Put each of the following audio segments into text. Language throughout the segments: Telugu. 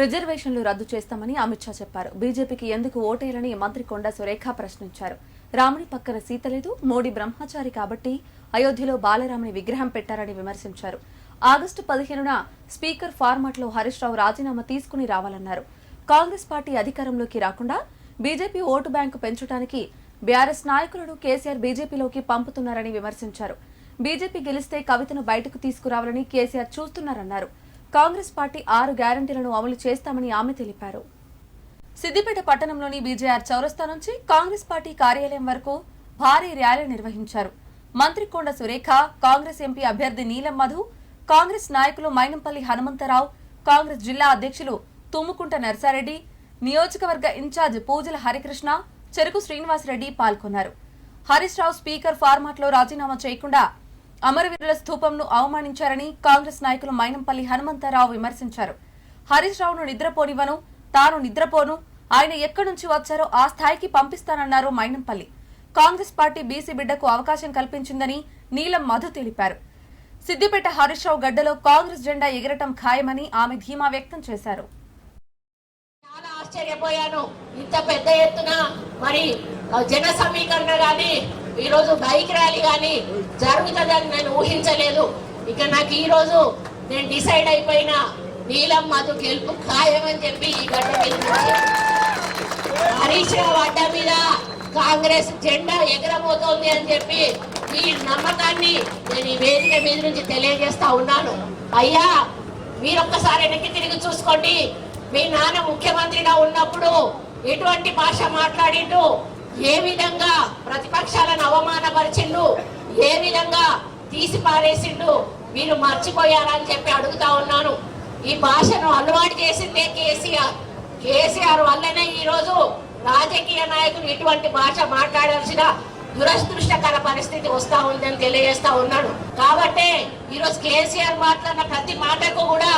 రిజర్వేషన్లు రద్దు చేస్తామని అమిత్ షా చెప్పారు. బీజేపీకి ఎందుకు ఓటేయాలని మంత్రి కొండా సురేఖ ప్రశ్నించారు. రాముని పక్కన సీత లేదు మోడీ బ్రహ్మచారి కాబట్టి అయోధ్యలో బాలరాముని విగ్రహం పెట్టారని విమర్శించారు. ఆగస్టు పదిహేనున స్పీకర్ ఫార్మాట్లో హరీష్ రావు రాజీనామా తీసుకుని రావాలన్నారు. కాంగ్రెస్ పార్టీ అధికారంలోకి రాకుండా బీజేపీ ఓటు బ్యాంకు పెంచడానికి బీఆర్ఎస్ నాయకులను కేసీఆర్ బీజేపీలోకి పంపుతున్నారని విమర్శించారు. బీజేపీ గెలిస్తే కవితను బయటకు తీసుకురావాలని కేసీఆర్ చూస్తున్నారన్నారు. కాంగ్రెస్ పార్టీ ఆరు గ్యారంటీలను అమలు చేస్తామని ఆమె తెలిపారు. సిద్దిపేట పట్టణంలోని బీజేఆర్ చౌరస్తా నుంచి కాంగ్రెస్ పార్టీ కార్యాలయం వరకు భారీ ర్యాలీ నిర్వహించారు. మంత్రి కొండ సురేఖ కాంగ్రెస్ ఎంపీ అభ్యర్థి నీలం మధు కాంగ్రెస్ నాయకులు మైనంపల్లి హనుమంతరావు కాంగ్రెస్ జిల్లా అధ్యక్షులు తుమ్ముకుంట నర్సారెడ్డి నియోజకవర్గ ఇన్ఛార్జ్ పూజల హరికృష్ణ చెరుకు శ్రీనివాసరెడ్డి పాల్గొన్నారు. హరీష్ రావు స్పీకర్ ఫార్మాట్లో రాజీనామా చేయకుండా అమరవీరుల స్థూపంను అవమానించారని కాంగ్రెస్ నాయకులు మైనంపల్లి హనుమంతరావు విమర్శించారు. హరీష్ రావును నిద్రపోనివ్వను తాను నిద్రపోను ఆయన ఎక్కడి నుంచి వచ్చారో ఆ స్థాయికి పంపిస్తానన్నారు మైనంపల్లి. కాంగ్రెస్ పార్టీ బీసీ బిడ్డకు అవకాశం కల్పించిందని నీలం మధు తెలిపారు. సిద్దిపేట హరీష్ రావు గడ్డలో కాంగ్రెస్ జెండా ఎగరటం ఖాయమని ఆమె ధీమా వ్యక్తం చేశారు. చాలా ఆశ్చర్యపోయాను. ఇంత పెద్ద ఎత్తున మరి జన సమీకరణ గాని ఈరోజు బైక్ ర్యాలీ గాని జరుగుతుందని నేను ఊహించలేదు. ఇక నాకు ఈరోజు నేను డిసైడ్ అయిపోయిన నీలం మధు గెలుపు ఖాయమని చెప్పి ఈ గడ్డ మీద హరీష్ రావు అడ్డ మీద కాంగ్రెస్ జెండా ఎగరబోతోంది అని చెప్పి ఈ నమ్మకాన్ని నేను ఈ వేదిక మీద నుంచి తెలియజేస్తా ఉన్నాను. అయ్యా మీరొక్కసారి వెనక్కి తిరిగి చూసుకోండి. మీ నాన్న ముఖ్యమంత్రిగా ఉన్నప్పుడు ఎటువంటి భాష మాట్లాడిండు? ఏ విధంగా ప్రతిపక్షాలను అవమానపరిచిండు? ఏ విధంగా తీసి పారేసిండు? మీరు మర్చిపోయారని చెప్పి అడుగుతా ఉన్నాను. ఈ భాషను అలవాటు చేసిందే కేసీఆర్. కేసీఆర్ వల్లనే ఈరోజు రాజకీయ నాయకులు ఇటువంటి భాష మాట్లాడాల్సిన దురదృష్టకర పరిస్థితి వస్తా ఉందని తెలియజేస్తా ఉన్నాడు కాబట్టే ఈరోజు కేసీఆర్ మాట్లాడిన ప్రతి మాటకు కూడా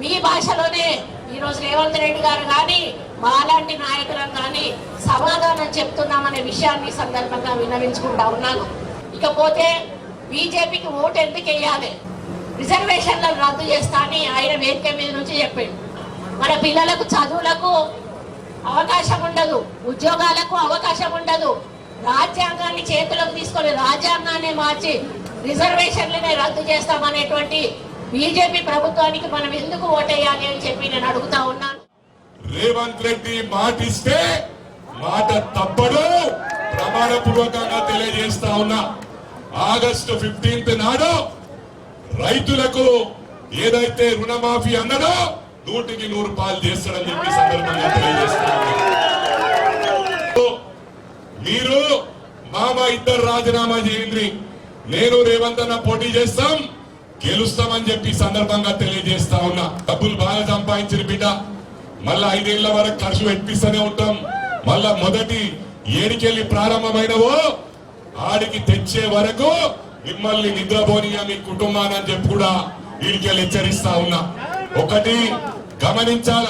మీ భాషలోనే ఈరోజు రేవంత్ రెడ్డి గారు కానీ మాలాంటి నాయకులను కానీ సమాధానం చెప్తున్నామనే విషయాన్ని సందర్భంగా విన్నవించుకుంటా ఉన్నాను. ఇకపోతే బీజేపీకి ఓటు ఎందుకు వేయాలి? రిజర్వేషన్లను రద్దు చేస్తా అని ఆయన వేదిక మీద నుంచి చెప్పిండు. మన పిల్లలకు చదువులకు అవకాశం ఉండదు. ఉద్యోగాలకు అవకాశం ఉండదు. రాజ్యాంగాన్ని చేతులకు తీసుకొని రాజ్యాంగాన్ని మార్చి రిజర్వేషన్లనే రద్దు చేస్తామనేటువంటి బీజేపీ ప్రభుత్వానికి మనం ఎందుకు ఓటేయాలి అని చెప్పి నేను అడుగుతా ఉన్నాను. రేవంత్ రెడ్డి మాటిస్తే మాట తప్పడు. ప్రమాణపూర్వకంగా తెలియజేస్తా ఉన్నా. ఆగస్టు ఫిఫ్టీన్త్ నాడు రైతులకు ఏదైతే రుణమాఫీ అన్నదో నూటికి నూరు పాలు చేస్తాడని చెప్పి సందర్భంగా తెలియజేస్తా మీరు మామ ఇద్దరు రాజీనామా చేయండి. నేను రేవంత్ అన్న పోటీ చేస్తాం గెలుస్తామని చెప్పి సందర్భంగా తెలియజేస్తా ఉన్నా. డబ్బులు బాగా సంపాదించిన బిడ్డ. మళ్ళా ఐదేళ్ళ వరకు ఖర్చు పెట్టిస్తూనే ఉంటాం. మళ్ళా మొదటి ఏడికెళ్ళి ప్రారంభమైనవో ఆడికి తెచ్చే వరకు మిమ్మల్ని నిద్రపోనిగా మీ కుటుంబాన్ని అని చెప్పి కూడా వీడికి హెచ్చరిస్తా ఉన్నా. ఒకటి గమనించాల?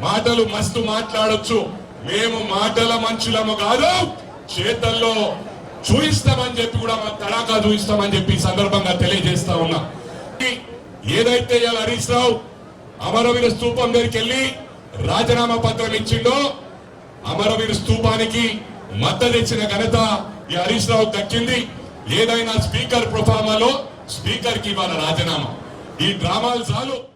మాటలు మస్తు మాట్లాడొచ్చు. మేము మాటల మనుషులము కాదు చేతల్లో చూయిస్తామని చెప్పి కూడా మా తడాకా చూయిస్తామని చెప్పి సందర్భంగా తెలియజేస్తా ఉన్నా. ఏదైతే ఇవాళ హరీష్ రావు అమరవీర స్థూపం దగ్గరికి వెళ్ళి రాజీనామా పత్రం ఇచ్చిండో అమరవీర స్థూపానికి మద్దతు ఇచ్చిన ఘనత ఈ హరీష్ రావు దక్కింది ఏదైనా స్పీకర్ ప్రొఫామాలో స్పీకర్కి ఇవాళ రాజీనామా. ఈ డ్రామాలు చాలు.